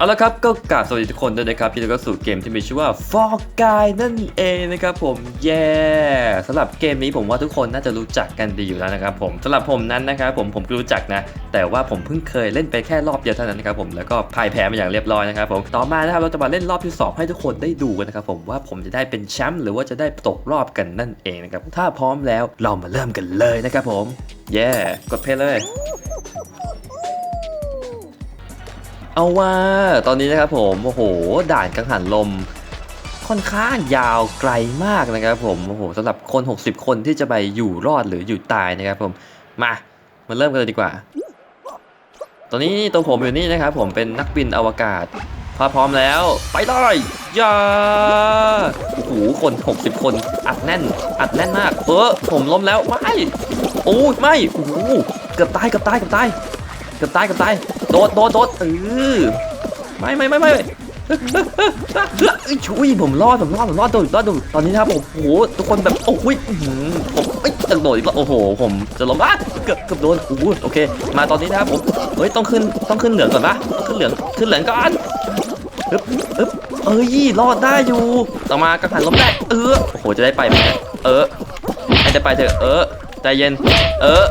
เอาละครับก็กราบสวัสดีทุกคนด้วยนะครับที่เราก็สู่เกมที่มีชื่อว่า For Guy นั่นเองนะครับผมเย้สำหรับเกมนี้ผมว่าทุกคนน่าจะรู้จักกันดีอยู่แล้วนะครับผมสำหรับผมนั้นนะครับผมผมก็รู้จักนะ แต่ว่าผมเพิ่งเคยเล่นไปแค่รอบเดียวเท่านั้นนะครับผมแล้วก็พ่ายแพ้มาอย่างเรียบร้อยนะครับผมต่อมานะครับเราจะมาเล่นรอบที่สองให้ทุกคนได้ดูกันนะครับผมว่าผมจะได้เป็นแชมป์หรือว่าจะได้ตกรอบกันนั่นเองนะครับถ้าพร้อมแล้วเรามาเริ่มกันเลยนะครับผมเย้กดเพลย์เลย เอาว่าตอนนี้นะครับผมโอ้โหด่านกังหันลม ค่อนข้างยาวไกลมากนะครับผมโอ้โหสำหรับคน 60 คนที่จะไปอยู่รอดหรืออยู่ตายนะครับผมมามาเริ่มกันเลยดีกว่า ตอนนี้ตัวผมอยู่นี่นะครับผมเป็นนักบินอวกาศถ้าพร้อมแล้วไปเลยย่าโอ้โหคน 60 คนอัดแน่น อัดแน่นมาก เออผมล้มแล้วไม่โอ้ยไม่โอ้โหเกือบตายเกือบตายเกือบตาย กือบตายเกือบตายโดดโดดโดดเออไม่ไม่ไม่ไม่ไม่ช่วยผมรอดผมรอดผมรอดโดดรอดโดตอนนี้นะครับผมโอ้โหทุกคนแบบโอ้ยอื้อหือผมเอ้ยจะโดดอีกแล้วโอ้โห ผมจะล้มอะเกือบเกือบโดนโอ้โหโอเค มาตอนนี้นะครับผมเฮ้ยต้องขึ้นต้องขึ้นเหลืองก่อนปะต้องขึ้นเหลืองขึ้นเหลืองก่อนอึ๊บอึ๊บเอ้ยรอดได้อยู่ต่อมากระหันล้มได้เออโอ้โหจะได้ไปไหมเนี่ยเออให้ได้ไปเถอะเออใจเย็น เออ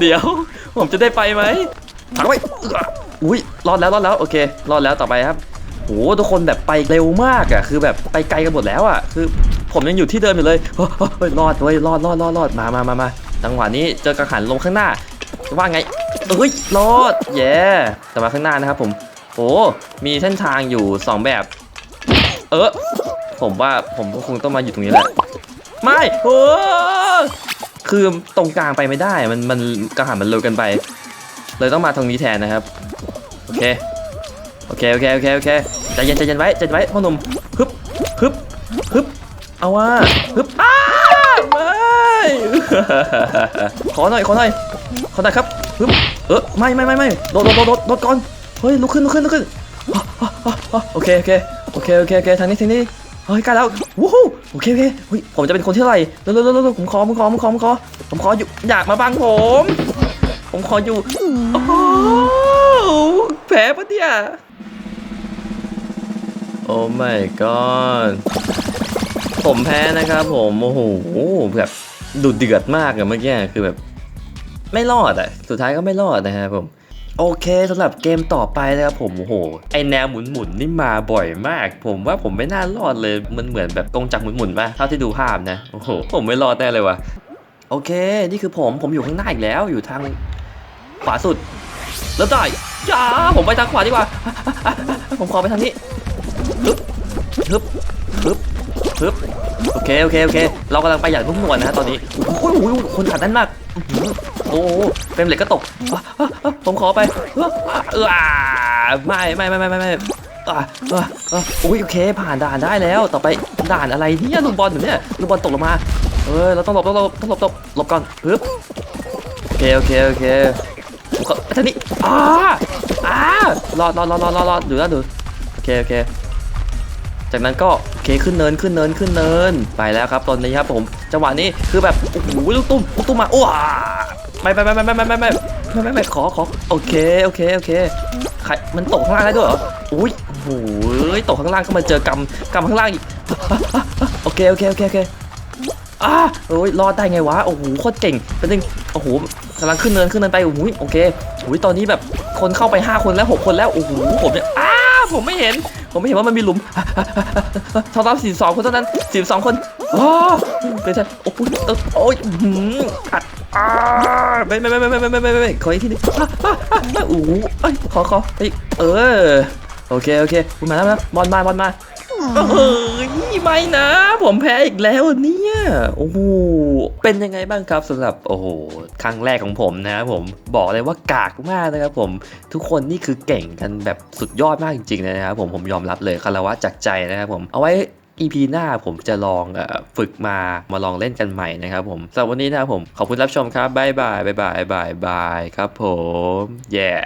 เดี๋ยว ผมจะได้ไปไหมถามไปอุ้ยรอดแล้วรอดแล้วโอเครอดแล้วต่อไปครับโหทุกคนแบบไปเร็วมากอะคือแบบไปไกลกันหมดแล้วอะคือ ผมยังอยู่ที่เดิมอยู่เลยเฮ้ยรอดเว้ยรอดรอดรอดรอดมามามามาจังหวะนี้เจอกังหันลงข้างหน้าว่าไงเอ้ยรอดแย่แต่มาข้างหน้านะครับผมโอ้มีเส้นทางอยู่สองแบบ เออผมว่าผมก็คงต้องมาอยู่ตรงนี้แหละไม่โอ้ คือตรงกลางไปไม่ได้ มันมันกระหันมันเร็วกันไป เลยต้องมาตรงนี้แทนนะครับ โอเค โอเค โอเค โอเค โอเค ใจเย็นใจเย็นไว้ใจเย็นไว้พ่อหนุ่มฮึบฮึบฮึบ เอาว่าฮึบอ้าไม่ขอหน่อย ขอหน่อย ขอหน่อยครับฮึบ เออไม่ไม่ไม่ไม่โดดโดดโดดโดดก่อน เฮ้ย ลุกขึ้น ลุกขึ้น ลุกขึ้นอะอะอะอะโอเค โอเค โอเค โอเค โอเค ทางนี้ ทางนี้ เฮ้ยใกล้แล้ววู้ฮู้โอเคโอเคเฮ้ยผมจะเป็นคนที่ไรเร็วเร็วเร็วผมขอผมขอผมขอผมขอผมขออยู่อยากมาบังผม ผมขออยู่โอ้โหแผลปะเนี่ยโอ้ my god ผมแพ้นะครับผมโอ้โหแบบดุเดือดมากอะเมื่อกี้คือแบบ ไม่รอดอะสุดท้ายก็ไม่รอดนะครับผม โอเคสำหรับเกมต่อไปนะครับผมโอ้โหไอแนวหมุนๆนี่มาบ่อยมาก ผมว่าผมไม่น่ารอดเลยมันเหมือนแบบกงจักรหมุนๆป่ะเท่าที่ดูภาพนะโอ้โหผมไม่รอดแน่เลยว่ะโอเค นี่คือผมผมอยู่ข้างหน้าอีกแล้วอยู่ทางขวาสุดเริ่มได้จ้าผมไปทางขวาดีกว่า ผมขอไปทางนี้ฮึบฮึบฮึบฮึบโอเคโอเคโอเค เรากำลังไปอย่างนุ่มนวลนะฮะตอนนี้โอ้โหโอ้โหคนขัดแน่นมาก อื้อหือโอ้เฟรมเหล็กก็ตก ผมขอไป เออไม่ไม่ไม่ไม่ไม่ไม่โอ้ยโอเค ผ่านด่านได้แล้ว ต่อไปด่านอะไรเนี่ยลูกบอลอยู่เนี่ยลูกบอลตกลงมา เออเราต้องหลบต้องหลบต้องหลบต้องหลบก่อนปึ๊บโอเคโอเคโอเคผมขอไปทางนี้อ่าอ่ารอดรอดรอดรอดรอดรอดดูนะดูโอเคโอเค จากนั้นก็โอเคขึ้นเนินขึ้นเนินขึ้นเนินไปแล้วครับตอนนี้ครับผมจังหวะนี้คือแบบโอ้โหลูกตุ้มลูกตุ้มมาอ้ว ไม่ไม่ไม่ไม่ไม่ไม่ไม่ไม่ไม่ไม่ไม่ขอขอโอเคโอเคโอเคใครมันตกข้างล่างได้ด้วยเหรออุ้ยโอ้โหตกข้างล่างก็มาเจอกำกำข้างล่างอีกโอเคโอเคโอเคโอเคอ่าโอ้ยรอดได้ไงวะโอ้โหโคตรเก่งเป็นจริงโอ้โหกำลังขึ้นเนินขึ้นเนินไปโอ้โหโอเคโอ้ยตอนนี้แบบคนเข้าไป 5 คนแล้ว 6 คนแล้วโอ้โหผมเนี่ยอ้าผมไม่เห็น ผมไม่เห็นว่ามันมีหลุมเท่ารับสี่สองคนเท่านั้นสี่สองคน ว้เป็นไงโอ้โหเออโอ้ยอื้อหืออัดอ่าไม่ไม่ไม่ไม่ไม่ไม่ไม่ไม่ไม่ขออีกทีนึงอะอะอะอะโอ้โหเอ้ยขอขอเอ้ยเออโอเคโอเคคุณมาแล้วนะบอลมาบอลมาเอ้ยไม่นะ ผมแพ้อีกแล้วเนี่ยโอ้โหเป็นยังไงบ้างครับสำหรับโอ้โหครั้งแรกของผมนะครับผมบอกเลยว่ากากมากนะครับผมทุกคนนี่คือเก่งกันแบบสุดยอดมากจริงๆนะครับผมผมยอมรับเลยคารวะจากใจนะครับผมเอาไว้ EP หน้าผมจะลองฝึกมามาลองเล่นกันใหม่นะครับผมสำหรับวันนี้นะครับผมขอบคุณรับชมครับบายบายบายบายบายบายครับผม yeah